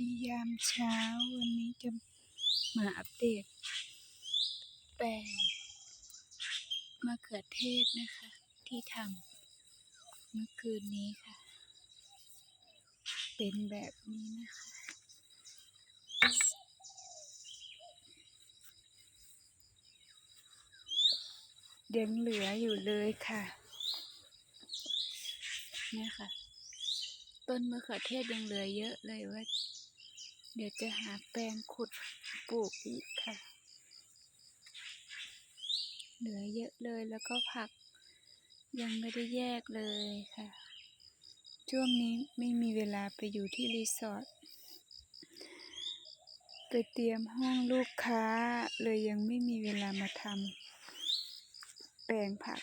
ดียามเช้าวันนี้จะมาอัปเดตแปลงมะเขือเทศนะคะ ที่ทำเมื่อคืนนี้ค่ะ เป็นแบบนี้นะคะ ยังเหลืออยู่เลยค่ะเนี่ยค่ะ ต้นมะเขือเทศยังเหลือเยอะเลยว่า เดี๋ยวจะหาแปลงขุดปลูกอีกค่ะ เหลือเยอะเลยแล้วก็ผัก ยังไม่ได้แยกเลยค่ะ ช่วงนี้ไม่มีเวลาไปอยู่ที่รีสอร์ทไปเตรียมห้องลูกค้าเลยยังไม่มีเวลามาทำแปลงผัก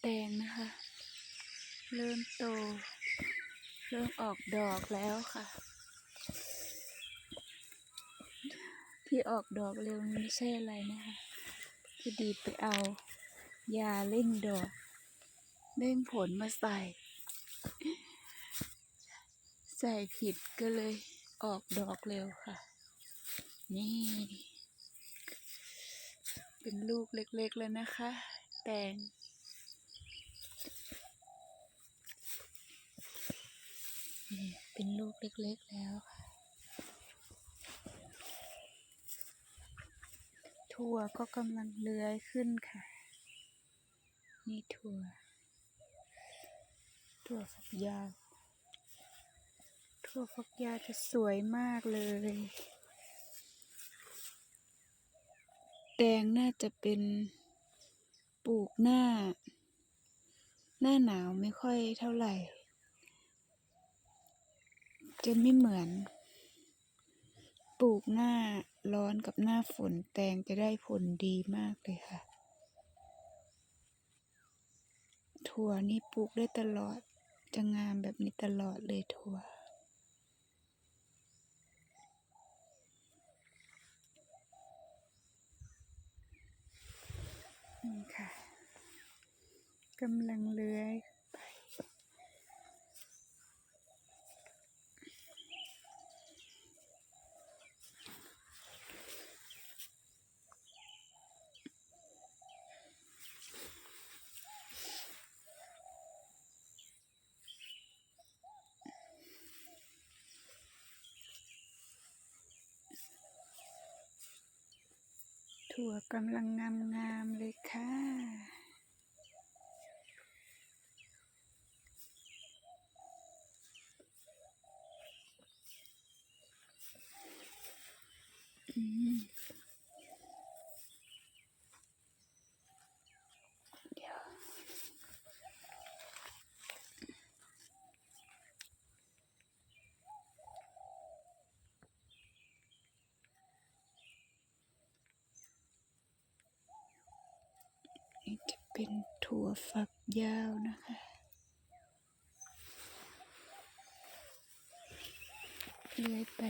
แตงนะคะ เริ่มโต เริ่มออกดอกแล้วค่ะ ที่ออกดอกเร็วไม่ใช่อะไรนะคะคือดีไปเอายาเร่งดอกเร่งผลมาใส่ ใส่ผิดก็เลยออกดอกเร็วค่ะ นี่ เป็นลูกเล็กๆแล้วนะคะ แตง นี่เป็นลูกเล็กๆแล้วค่ะ ถั่วก็กำลังเลื้อยขึ้นค่ะ นี่ถั่ว ถั่วฝักยาว ถั่วฝักยาวจะสวยมากเลย แตงน่าจะเป็นปลูกหน้า หน้าหนาวไม่ค่อยเท่าไหร่ จะไม่เหมือน ปลูกหน้าร้อนกับหน้าฝนแตงจะได้ผลดีมากเลยค่ะ ถั่วนี่ปลูกได้ตลอด จะงามแบบนี้ตลอดเลยถั่วนี่ค่ะกำลังเลื้อย ถั่วกำลังงามงามๆเลยค่ะ อืมเดี๋ยวนี่จะ เป็นถั่วฝักยาวนะคะ เลื้อยไป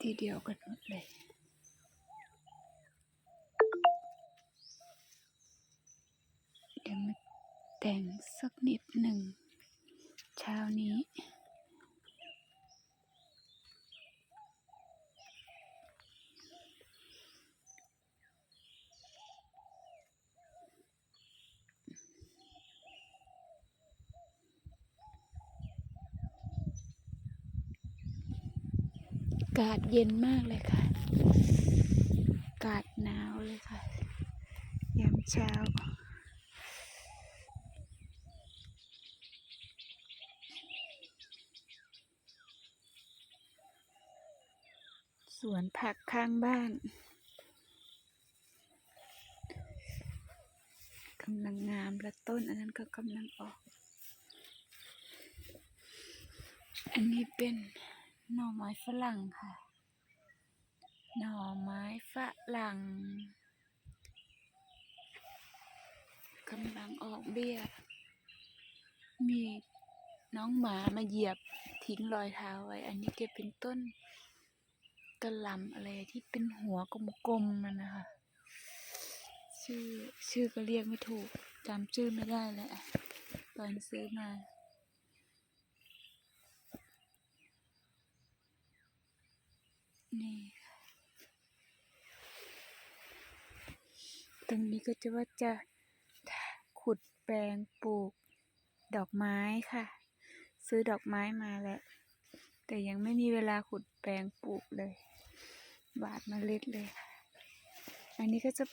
ทีเดียวกันหมดเลยเดี๋ยวมาแต่งสักนิดหนึ่งเช้านี้ากาศเย็นมากเลยค่ะ อากาศหนาวเลยค่ะ ยามเช้า สวนผักข้างบ้านกำลังงามและต้น อันนั้นก็กำลังออก อันนี้เป็น หน่อไม้ฝรั่งค่ะ หน่อไม้ฝรั่งกำลังออกเบี้ย มีน้องหมามาเหยียบทิ้งรอยเท้าไว้ อันนี้จะเป็นต้นกระลำอะไรที่เป็นหัวกลมๆมันนะคะ ชื่อชื่อก็เรียกไม่ถูกจำชื่อไม่ได้แหละตอนซื้อมา นี่ค่ะ ตรงนี้ก็จะว่าจะขุดแปลงปลูกดอกไม้ค่ะ ซื้อดอกไม้มาแล้ว แต่ยังไม่มีเวลาขุดแปลงปลูกเลย บาดเมล็ดเลยค่ะ อันนี้ก็จะ